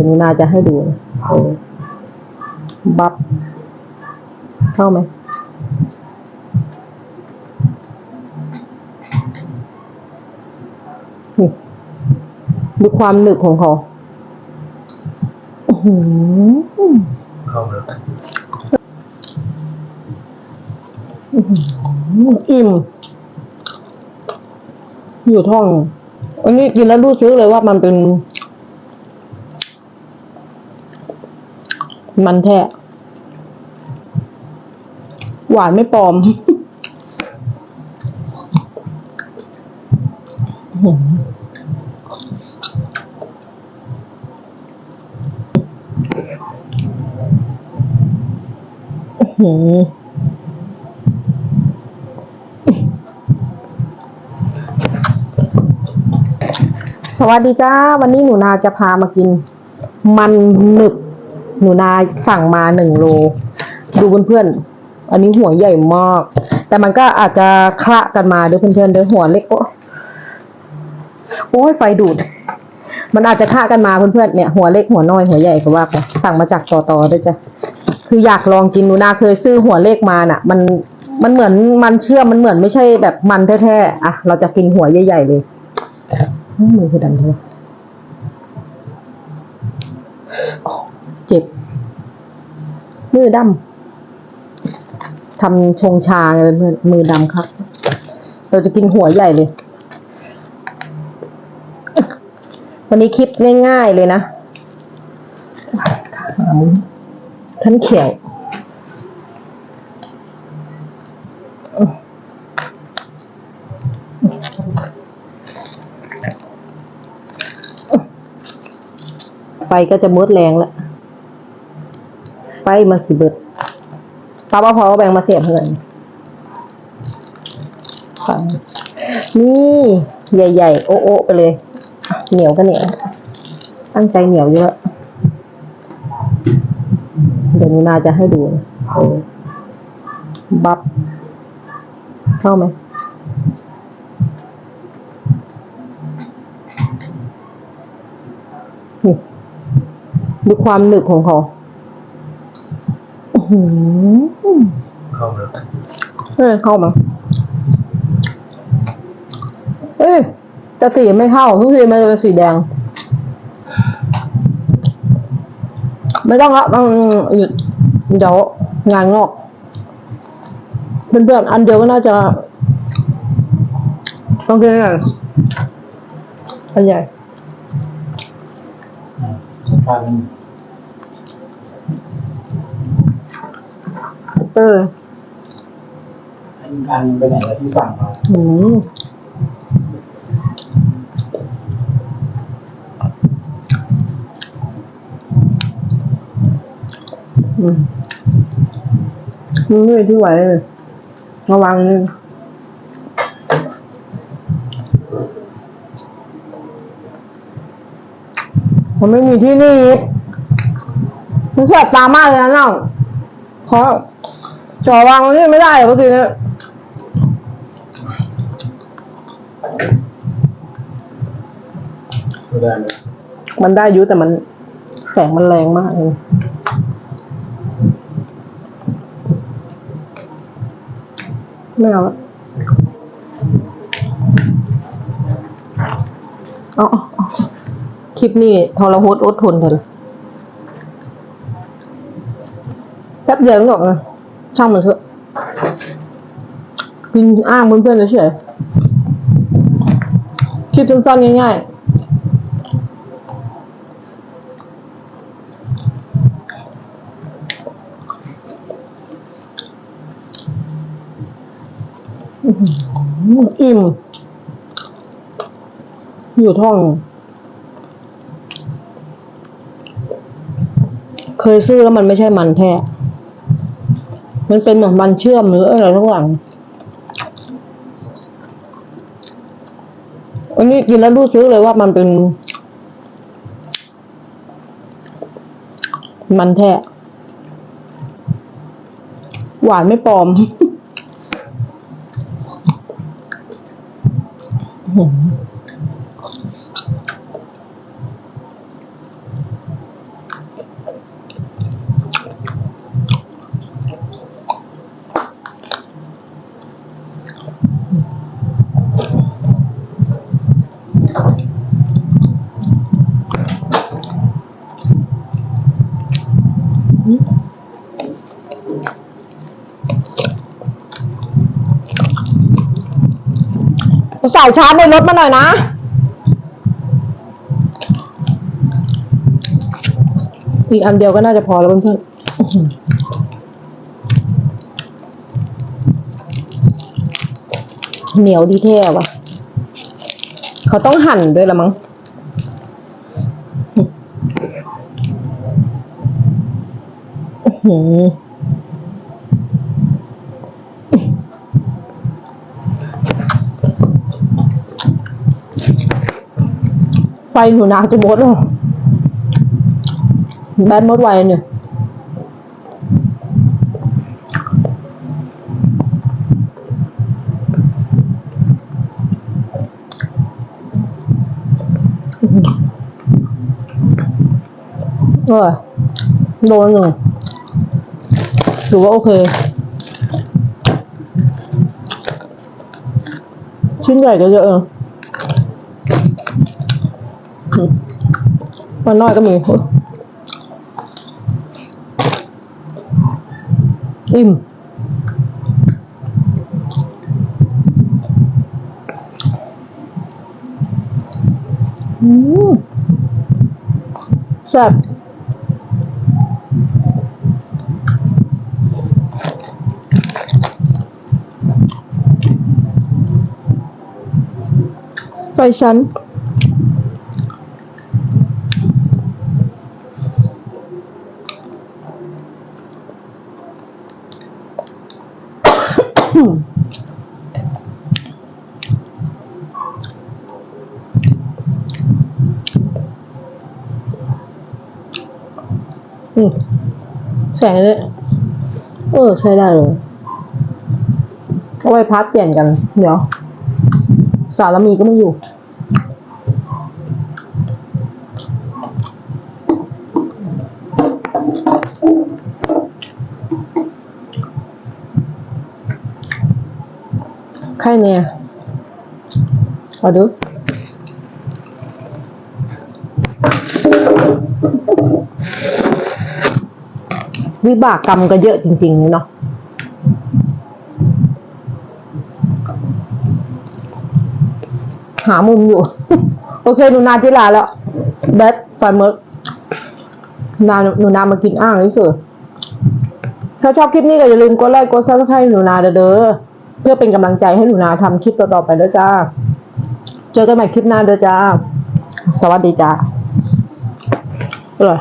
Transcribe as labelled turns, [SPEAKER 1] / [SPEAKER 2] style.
[SPEAKER 1] ยวนี้นาจะให้ดูนะเออบับเข้าไหมนี่ดูความหนึบของเขาอื้อหือ
[SPEAKER 2] เข้าเลย
[SPEAKER 1] อิ่ม อยู่ท้อง อันนี้กินแล้วรู้สึกเลยว่ามันเป็น มันแท้ หวานไม่ปลอมอื้อหืออื้อหือสวัสดีจ้า วันนี้หนูนาจะพามากิน มันหนึบ หนูนาสั่งมาหนึ่งโล ดูเพื่อนๆ อันนี้หัวใหญ่มาก แต่มันก็อาจจะคละกันมาเด้อเพื่อนๆด้อหัวเล็กโอ้โอ้ยไฟดูด มันอาจจะคละกันมาเพื่อนๆเนี่ยหัวเล็กหัวน้อยหัวใหญ่ก็ว่าไปสั่งมาจากต่อต่อด้วยจ้ะคืออยากลองกินหนูนาเคยซื้อหัวเล็กมาน่ะ มันมันเหมือนมันเชื่อมมันเหมือนไม่ใช่แบบมันแท้ๆอะเราจะกินหัวใหญ่ๆเลยมือคือดันเถอะเจ็บ มือดำทำชงชาไงเพื่อนมือดำครับ เราจะกินหัวใหญ่เลย วันนี้คลิปง่ายๆเลยนะขามึงท่านเขียวไฟก็จะมดแรงแล้ว ไฟมาสิเบิดตาว่าพอแบ่งมาเสียบเพื่อนนี่ใหญ่ ๆ โอ๊ะๆไปเลย เหนียวก็เหนียว ตั้งใจเหนียวเยอะ เดี๋ยวนีนาจะให้ดูบับ เข้าไหมนี่ดูความหนึบของเขา หือ
[SPEAKER 2] เข้าเลย
[SPEAKER 1] เออเข้ามาเอ้ยจะสีไม่เข้าทุกทีมันเป็นสีแดง ไม่ต้องละต้องหยุดเดี๋ยวงานงอกเพื่อนๆอันเดียวก็น่าจะ ต้องกินอะไรอันใหญ่
[SPEAKER 2] การ
[SPEAKER 1] เออ
[SPEAKER 2] การไปไหนแล้วที่สั่งมา
[SPEAKER 1] อืมอืมมันไม่มีที่ไหวเลยระวังนี่มันไม่มีที่นี่มันแสบตามากเลยนะน้องเพราะ จอวางตรงนี้ไม่ได้เหรอเมื่อกี้เนะ
[SPEAKER 2] ไม่ได้เลย
[SPEAKER 1] มันได้อยุแต่มันแสงมันแรงมากเลยไม่เอาละเอาเอาเอาคลิปนี้ทรหดอดทนเถอะแป๊บเดียวหรอกนะ ช่างมันเถอะ กินอ้างเพื่อนๆเฉยๆคลิปสั้นๆง่ายๆอิ่ม อยู่ท้อง เคยซื้อแล้วมันไม่ใช่มันแท้ มันเป็นเหมือนมันเชื่อมหรืออะไรทั้งหลังอันนี้กินแล้วรู้สึกเลยว่ามันเป็น มันแท้หวานไม่ปลอม สายชาร์จในรถมาหน่อยนะ อีกอันเดียวก็น่าจะพอแล้วเพื่อนเหนียวดีแท้วะเขาต้องหั่นด้วยละมั้งอือ หือไฟหนูนาจะหมดแล้วแบตห มันน้อยก็มี อิ่ม อืมแซ่บไปชั้น อืมแสงเลยเออ ใช้ได้เลยเอาไว้พับเปลี่ยนกัน เดี๋ยว สารมีก็ไม่อยู่ ใครเนี่ยอดูวิบากกรรมก็เยอะจริงๆเลยเนาะหามุมอยู่ โอเคหนูนาจิลาแล้วแบทไฟเมิร์กนาหนูนามากินอ่างเฉยถ้าชอบคลิปนี้ก็อย่าลืมกดไลค์กดซับสไครต์หนูนาเด้อ เพื่อเป็นกำลังใจให้หนูนาทำคลิปต่อๆไปแล้วจ้า เจอกันใหม่คลิปหน้าเด้อจ้า สวัสดีจ้าอร่อย